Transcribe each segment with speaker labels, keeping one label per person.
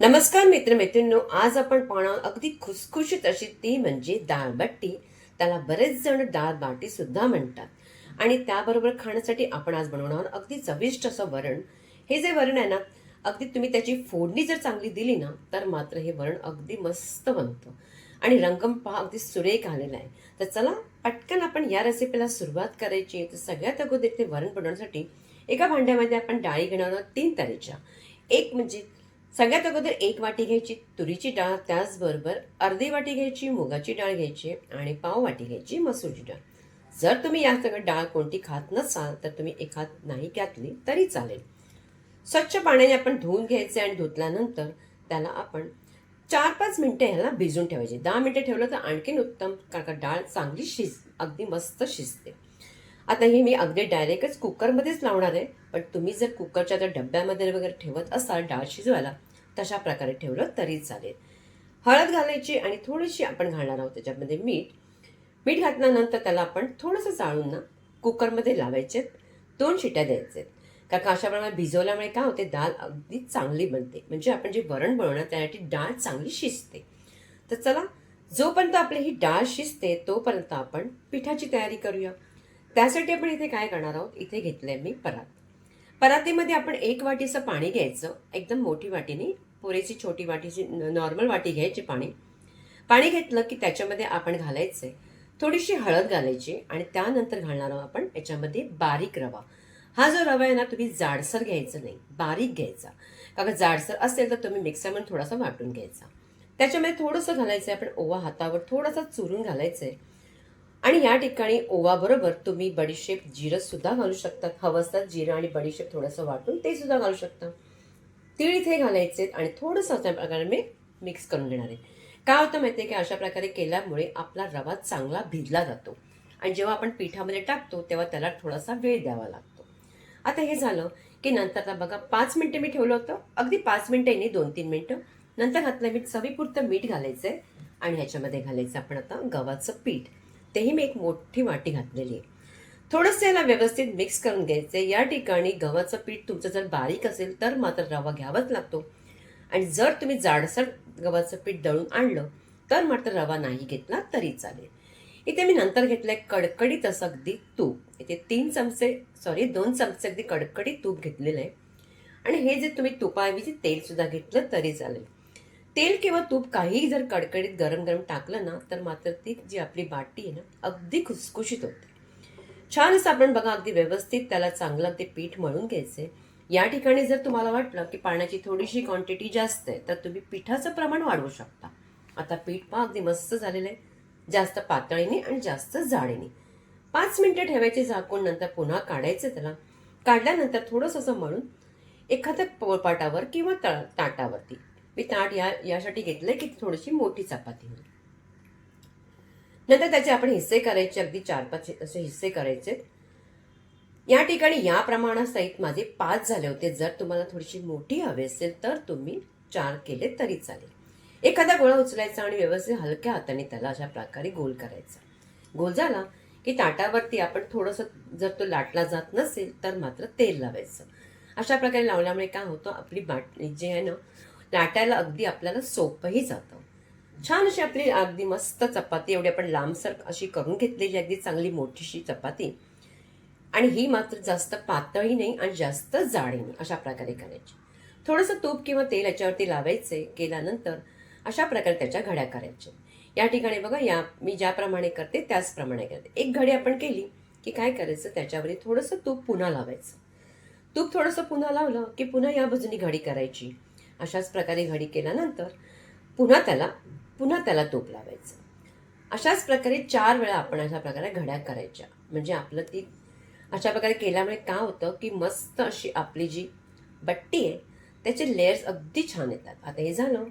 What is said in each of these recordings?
Speaker 1: नमस्कार मित्रमैत्रिणींनो आज आपण पाहणार अगदी खुसखुशीत अशी ती म्हणजे डाळबट्टी त्याला बरेच जण डाळबाटी सुद्धा म्हणतात. आणि त्याबरोबर खाण्यासाठी आपण आज बनवणार अगदी चविष्ट असं वरण. हे जे वरण आहे ना अगदी तुम्ही त्याची फोडणी जर चांगली दिली ना तर मात्र हे वरण अगदी मस्त बनतं. आणि रंगम पहा अगदी सुरेख आलेला आहे. तर चला पटकन आपण या रेसिपीला सुरुवात करायची आहे. तर सगळ्यात अगोदर ते वरण बनवण्यासाठी एका भांड्यामध्ये आपण डाळी घेणार आहोत तीन तऱ्हेच्या. एक म्हणजे सगळ्यात अगोदर एक वाटी घ्यायची तुरीची डाळ त्याचबरोबर अर्धी वाटी घ्यायची मुगाची डाळ घ्यायची आणि पाव वाटी घ्यायची मसूरची डाळ. जर तुम्ही या सगळं डाळ कोणती खात नसाल तर तुम्ही एखाद नाही घातली तरी चालेल. स्वच्छ पाण्याने आपण धुवून घ्यायचे आणि धुतल्यानंतर त्याला आपण चार पाच मिनटं ह्याला भिजून ठेवायची. दहा मिनटं ठेवलं तर आणखीन उत्तम कारण का डाळ चांगली शिज अगदी मस्त शिजते. आता हे मी अगदी डायरेक्टच कुकरमध्येच लावणार आहे पण तुम्ही जर कुकरच्या त्या डब्यामध्ये वगैरे ठेवत असाल डाळ शिजवायला तशा प्रकारे ठेवलं तरी चालेल. हळद घालायची आणि थोडीशी आपण घालणार आहोत त्याच्यामध्ये मीठ. मीठ घातल्यानंतर त्याला आपण थोडंसं जाळून ना कुकरमध्ये लावायचे दोन शिट्या द्यायचे. कारण का अशा भिजवल्यामुळे काय होते डाळ अगदी चांगली बनते. म्हणजे आपण जे वरण बनवणार त्यासाठी डाळ चांगली शिजते. तर चला जोपर्यंत आपली ही डाळ शिजते तोपर्यंत आपण पिठाची तयारी करूया. त्यासाठी आपण इथे काय करणार आहोत? इथे घेतलंय मी परात. परातीमध्ये आपण एक वाटीचं पाणी घ्यायचं. एकदम मोठी वाटीने पुरेची छोटी वाटीची नॉर्मल वाटी घ्यायची पाणी. पाणी घेतलं की त्याच्यामध्ये आपण घालायचं थोडीशी हळद घालायची आणि त्यानंतर घालणार आहोत आपण याच्यामध्ये बारीक रवा. हा जो रवा आहे ना तुम्ही जाडसर घ्यायचा नाही. बारीक घ्यायचा. कारण जाडसर असेल तर तुम्ही मिक्सरमध्ये थोडासा वाटून घ्यायचा. त्याच्यामध्ये थोडंसं घालायचं आहे आपण ओवा हातावर थोडासा चुरून घालायचं आहे आणि या ठिकाणी ओवाबरोबर तुम्ही बडीशेप जिरं सुद्धा घालू शकतात हवं असतात जिरं आणि बडीशेप थोडंसं वाटून ते सुद्धा घालू शकता. तीळ इथे घालायचे आणि थोडंसं अशा प्रकारे मी मिक्स करून घेणार आहे. काय होतं माहिती आहे की? अशा प्रकारे केल्यामुळे आपला रवा चांगला भिजला जातो. आणि जेव्हा आपण पिठामध्ये टाकतो तेव्हा त्याला थोडासा वेळ द्यावा लागतो. आता हे झालं की नंतर आता बघा पाच मिनटं मी ठेवलं होतं. अगदी पाच मिनटं दोन तीन मिनटं. नंतर घातलं मी चवीपुरतं मीठ घालायचं आहे आणि ह्याच्यामध्ये घालायचं आपण आता गव्हाचं पीठ. तेही मी एक मोठी वाटी घातलेली आहे. थोडंसं याला व्यवस्थित मिक्स करून घ्यायचं या ठिकाणी गव्हाचं पीठ तुमचं जर बारीक असेल तर मात्र रवा घ्यावाच लागतो. आणि जर तुम्ही जाडसर गव्हाचं पीठ दळून आणलं तर मात्र रवा नाही घेतला तरी चालेल. इथे मी नंतर घेतलं आहे कडकडीत असं अगदी तूप. इथे तीन चमचे सॉरी दोन चमचे अगदी कडकडीत तूप घेतलेलं आहे. आणि हे जे तुम्ही तुपाऐवजी तेलसुद्धा घेतलं तरी चालेल. तेल किंवा तूप काहीही जर कडकडीत गरम गरम टाकलं ना तर मात्र ती जी आपली बाटी आहे ना अगदी खुसखुशीत होते. छान असं आपण बघा अगदी व्यवस्थित त्याला चांगलं ते पीठ मळून घ्यायचे. या ठिकाणी जर तुम्हाला वाटलं की पाण्याची थोडीशी क्वांटिटी जास्त आहे तर तुम्ही पिठाचं प्रमाण वाढवू शकता. आता पीठ पहा अगदी मस्त झालेलं आहे. जास्त पातळीने आणि जास्त जाडीने. पाच मिनटं ठेवायचे झाकून नंतर पुन्हा काढायचं त्याला. काढल्यानंतर थोडंसं असं मळून एखाद्या पोळपाटावर किंवा तळ ताटावरती मी ताट या यासाठी घेतलं की थोडीशी मोठी चपाती होईल नंतर त्याचे आपण हिस्से करायचे अगदी चार पाच असे हिस्से करायचे. या ठिकाणी या प्रमाणासहित माझे पाच झाले होते. जर तुम्हाला थोडीशी मोठी हवी असेल तर तुम्ही चार केले तरी चालेल. एखादा गोळा उचलायचा आणि व्यवस्थित हलक्या हाताने त्याला अशा प्रकारे गोल करायचा. गोल झाला की ताटावरती आपण थोडंसं जर तो लाटला जात नसेल तर मात्र तेल लावायचं. अशा प्रकारे लावल्यामुळे काय होतं आपली बाट जे आहे ना लाटायला अगदी आपल्याला सोपंही जातं. छान अशी आपली अगदी मस्त चपाती एवढी आपण लांबसर अशी करून घेतलेली अगदी चांगली मोठीशी चपाती. आणि ही मात्र जास्त पातळी नाही आणि जास्त जाडी नाही अशा प्रकारे करायची. थोडंसं तूप किंवा तेल याच्यावरती लावायचे केल्यानंतर अशा प्रकारे त्याच्या घड्या करायच्या. या ठिकाणी बघा या मी ज्याप्रमाणे करते त्याचप्रमाणे करते. एक घडी आपण केली की काय करायचं त्याच्यावरती थोडंसं तूप पुन्हा लावायचं. तूप थोडंसं पुन्हा लावलं की पुन्हा या बाजूनी घडी करायची. अशाच प्रकारे घडी केल्यानंतर पुन्हा त्याला पुन्हा त्याला तूप लावायचं. अशाच प्रकारे चार वेळा आपण अशा प्रकारे घड्या करायच्या. म्हणजे आपलं ती अशा प्रकारे केल्यामुळे काय होतं की मस्त अशी आपली जी बट्टी आहे त्याचे लेयर्स अगदी छान येतात. आता हे झालं.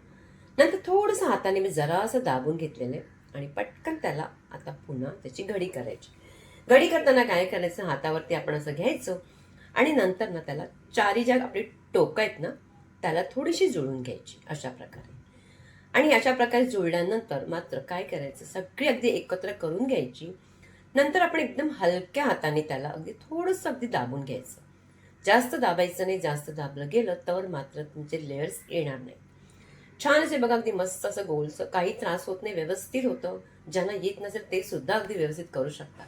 Speaker 1: नंतर थोडंसं हाताने मी जरासं दाबून घेतलेलं आहे आणि पटकन त्याला आता पुन्हा त्याची घडी करायची. घडी करताना काय करायचं? हातावरती आपण असं घ्यायचं आणि नंतर ना त्याला चारी ज्या आपली टोकं आहेत ना त्याला थोडीशी जुळून घ्यायची अशा प्रकारे. आणि अशा प्रकारे जुळल्यानंतर मात्र काय करायचं? सगळी अगदी एकत्र करून घ्यायची. नंतर आपण एकदम हलक्या हाताने त्याला अगदी थोडंसं अगदी दाबून घ्यायचं. जास्त दाबायचं नाही जास्त दाबलं गेलं तर मात्र तुमचे लेयर्स येणार नाही छान असे बघा अगदी मस्त असं गोलचं काही त्रास होत नाही व्यवस्थित होतं. ज्यांना येत नसेल ते सुद्धा अगदी व्यवस्थित करू शकतात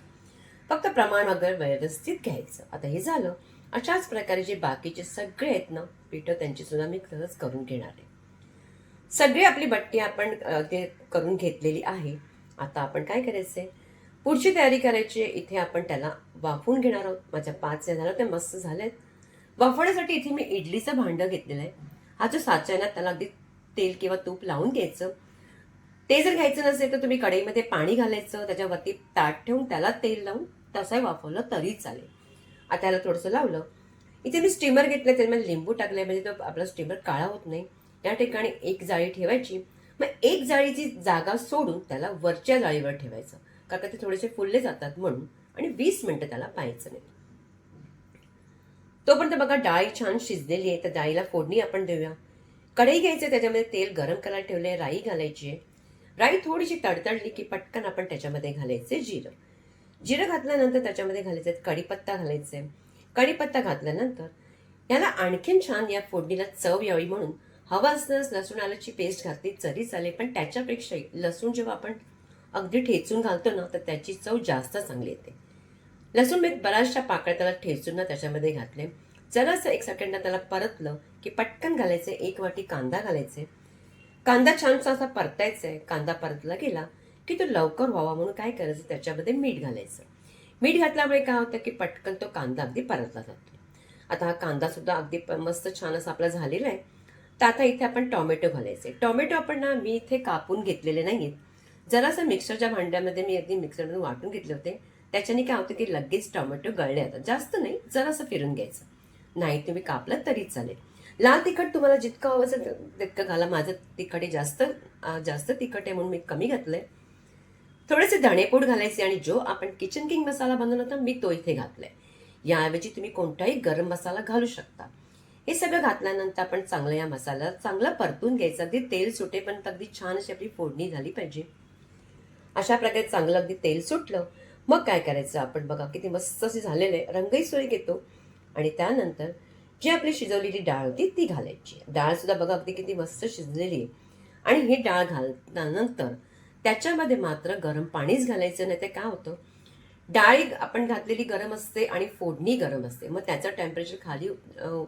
Speaker 1: फक्त प्रमाण अगर व्यवस्थित घ्यायचं. आता हे झालं. अशाच प्रकारे जे बाकीचे सगळे आहेत ना पिठं त्यांची सुद्धा मी तसंच करून घेणार आहे. सगळी आपली बट्टी आपण ते करून घेतलेली आहे. आता आपण काय करायचंय? पुढची तयारी करायची आहे. इथे आपण त्याला वाफवून घेणार आहोत. माझ्या पाच हे झालं ते मस्त झालेत. वाफवण्यासाठी इथे मी इडलीचं भांडं घेतलेलं आहे. हा जो साचा आहे ना त्याला अगदी तेल किंवा तूप लावून घ्यायचं. ते जर घ्यायचं नसेल तर तुम्ही कढईमध्ये पाणी घालायचं. त्याच्यावरती ताट ठेवून त्याला तेल लावून तसंही वाफवलं तरी चालेल. आता त्याला थोडंसं लावलं. इथे मी स्टीमर घेतलं त्याच्यामध्ये लिंबू टाकले म्हणजे तो आपला स्टीमर काळा होत नाही. त्या ठिकाणी एक जाळी ठेवायची. मग एक जाळीची जागा सोडून त्याला वरच्या जाळीवर ठेवायचं. कारण का ते थोडेसे फुलले जातात म्हणून आणि वीस मिनटं त्याला पाहायचं नाही. तोपर्यंत बघा डाळी छान शिजलेली आहे. तर डाळीला फोडणी आपण देऊया. कढई घ्यायचं त्याच्यामध्ये तेल गरम करायला ठेवले राई घालायची आहे. राई थोडीशी तडतडली की पटकन आपण त्याच्यामध्ये घालायचे जिरं. जिरं घातल्यानंतर त्याच्यामध्ये घालायचं आहे कडीपत्ता कढीपत्ता आहे कढीपत्ता घातल्यानंतर याला आणखीन छान या फोडणीला चव यावी म्हणून हवा असल्यास लसूण आल्याची पेस्ट घातली तरी चालेल पण त्याच्यापेक्षाही लसूण जेव्हा आपण अगदी ठेचून घालतो ना तर त्याची चव जास्त चांगली येते. लसूण मी बऱ्याचशा पाकळ्या त्याला ठेचून ना त्याच्यामध्ये घातले. जरासं एक सेकंडनं त्याला परतलं की पटकन घालायचे एक वाटी कांदा घालायचे. कांदा छानसा असा परतायचा आहे. कांदा परतला गेला की तो लवकर व्हावा म्हणून काय करायचं? त्याच्यामध्ये मीठ घालायचं. मीठ घातल्यामुळे काय होतं की पटकन तो कांदा अगदी परतला जातो. आता हा कांदा सुद्धा अगदी मस्त छान असा आपला झालेला आहे. तर आता इथे आपण टोमॅटो घालायचे. टोमॅटो आपण ना मी इथे कापून घेतलेले नाहीत जरासं मिक्सरच्या भांड्यामध्ये मी अगदी मिक्सरमधून वाटून घेतले होते. त्याच्याने काय होतं की लगेच टोमॅटो गळले जातात. जास्त नाही जरासं फिरून घ्यायचं. नाही तुम्ही कापलं तरी चालेल. लाल तिखट तुम्हाला जितकं हवं असेल तितकं घाला. माझं तिखट जास्त जास्त तिखट आहे म्हणून मी कमी घातलंय. थोडेसे धणेपूड घालायचे आणि जो आपण किचन किंग मसाला बनवला होता मी तो इथे घातलाय. याऐवजी तुम्ही कोणताही गरम मसाला घालू शकता. हे सगळं घातल्यानंतर आपण चांगलं या मसाला चांगला परतून घ्यायचं. अगदी तेल सुटेपर्यंत अगदी छान अशी आपली फोडणी झाली पाहिजे. अशा प्रकारे चांगलं अगदी तेल सुटलं मग काय करायचं? आपण बघा किती मस्त असे झालेले रंगही सोय घेतो. आणि त्यानंतर जी आपली शिजवलेली डाळ होती ती घालायची. डाळ सुद्धा बघा अगदी किती मस्त शिजलेली आहे. आणि ही डाळ घालल्यानंतर त्याच्यामध्ये मात्र गरम पाणीच घालायचं नाही. ते काय होतं? डाळी आपण घातलेली गरम असते आणि फोडणी गरम असते. मग त्याचं टेम्परेचर खाली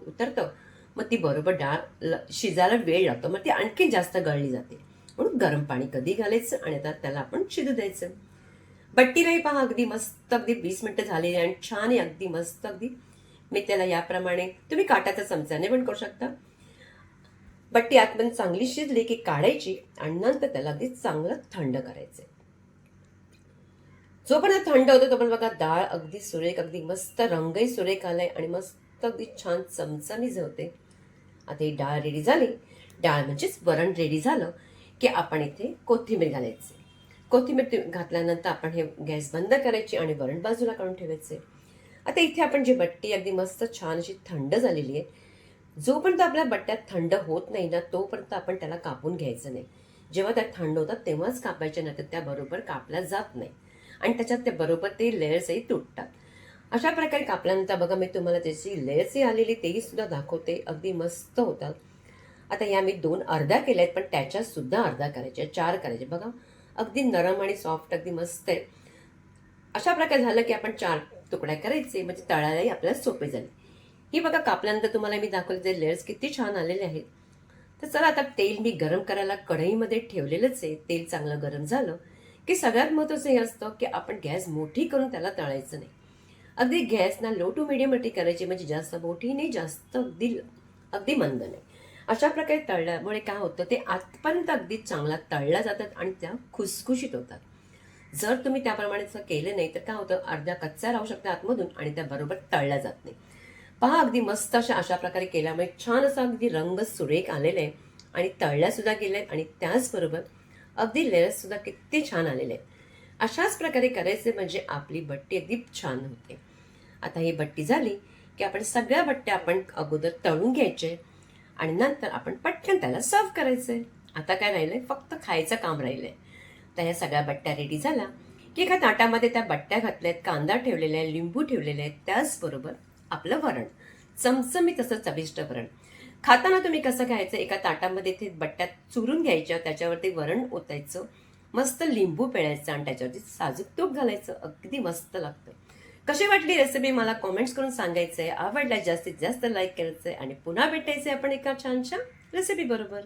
Speaker 1: उतरतं. मग ती बरोबर डाळ ल- शिजायला वेळ लागतो. मग ती आणखी जास्त गळली जाते. म्हणून गरम पाणी कधी घालायचं आणि आता त्याला आपण शिजू द्यायचं. बट्टीलाही पहा अगदी मस्त अगदी वीस मिनटं झालेली आहे आणि छान आहे अगदी मस्त अगदी. मी त्याला याप्रमाणे तुम्ही काटाचा चमच्याने पण करू शकता. बट्टी आतमध्ये चांगली शिजली की काढायची आणि नंतर त्याला अगदी चांगलं थंड करायचं जोपर्यंत थंड होतो तोपर्यंत बघा डाळ अगदी सुरेख अगदी मस्त रंगही सुरेख आलाय आणि मस्त अगदी छान चमचमी होते आता ही डाळ रेडी झाली. डाळ म्हणजेच वरण रेडी झालं की आपण इथे कोथिंबीर घालायची. कोथिंबीर घातल्यानंतर आपण हे गॅस बंद करायची आणि वरण बाजूला काढून ठेवायचे. आता इथे आपण जी बट्टी अगदी मस्त छान अशी थंड झालेली आहे जोपर्यंत आपल्या बट्ट्यात थंड होत नाही ना तोपर्यंत आपण त्याला कापून घ्यायचं नाही. जेव्हा त्या थंड होतात तेव्हाच कापायच्या नाही तर त्या बरोबर जात नाही. आणि त्याच्यात ते बरोबर ते लेयर्सही तुटतात. अशा प्रकारे कापल्यानंतर बघा मी तुम्हाला त्याची लेयर्सही आलेली तेही सुद्धा दाखवते. अगदी मस्त होतात. आता या मी दोन अर्ध्या केल्या आहेत पण त्याच्यात सुद्धा अर्धा करायच्या चार करायचे. बघा अगदी नरम आणि सॉफ्ट अगदी मस्त आहे. अशा प्रकारे झालं की आपण चार तुकड्या करायचे म्हणजे तळायलाही आपल्याला सोपे झाले ही बघा कापल्यानंतर तुम्हाला मी दाखवले ते लेयर्स किती छान आलेले आहेत. तर चला आता तेल मी गरम करायला कढईमध्ये ठेवलेलंच आहे. तेल चांगलं गरम झालं की सगळ्यात महत्त्वाचं हे असतं की आपण गॅस मोठी करून त्याला तळायचं नाही. अगदी गॅसना लो टू मिडियमसाठी करायची म्हणजे जास्त मोठी नाही जास्त अगदी अगदी मंद नाही. अशा प्रकारे तळल्यामुळे काय होतं ते आतपर्यंत अगदी चांगला तळल्या जातात आणि त्या खुसखुशीत होतात. जर तुम्ही त्याप्रमाणे केलं नाही तर काय होतं अर्ध्या कच्च्या राहू शकतात आतमधून आणि त्या बरोबर तळल्या जात नाही. पहा अगदी मस्त अशा अशा प्रकारे केल्यामुळे छान असा अगदी रंग सुरेख आलेला आहे आणि तळल्यासुद्धा गेल्या आहेत आणि त्याचबरोबर अगदी लेअर्ससुद्धा किती छान आलेले आहेत. अशाच प्रकारे करायचे म्हणजे आपली बट्टी अगदी छान होते. आता ही बट्टी झाली की आपण सगळ्या बट्ट्या आपण अगोदर तळून घ्यायचे आणि नंतर आपण पटकन त्याला सर्व करायचे. आता काय राहिलंय? फक्त खायचं काम राहिलंय. तर ह्या सगळ्या बट्ट्या रेडी झाल्या की एका ताटामध्ये त्या बट्ट्या घातल्या आहेत कांदा ठेवलेला आहे लिंबू ठेवलेले आहेत त्याचबरोबर आपलं वरण. चमचमीत असं चविष्ट वरण. खाताना तुम्ही कसं खायचं एका ताटामध्ये ते बट्ट्यात चुरून घ्यायच्या त्याच्यावरती वरण ओतायचं मस्त लिंबू पिळायचं आणि त्याच्यावरती साजूक तूप घालायचं. अगदी मस्त लागतं. कशी वाटली रेसिपी मला कॉमेंट्स करून सांगायचं आहे आवडल्या जास्तीत जास्त लाईक करायचं आहे आणि पुन्हा भेटायचं आहे आपण एका छानशा रेसिपी बरोबर.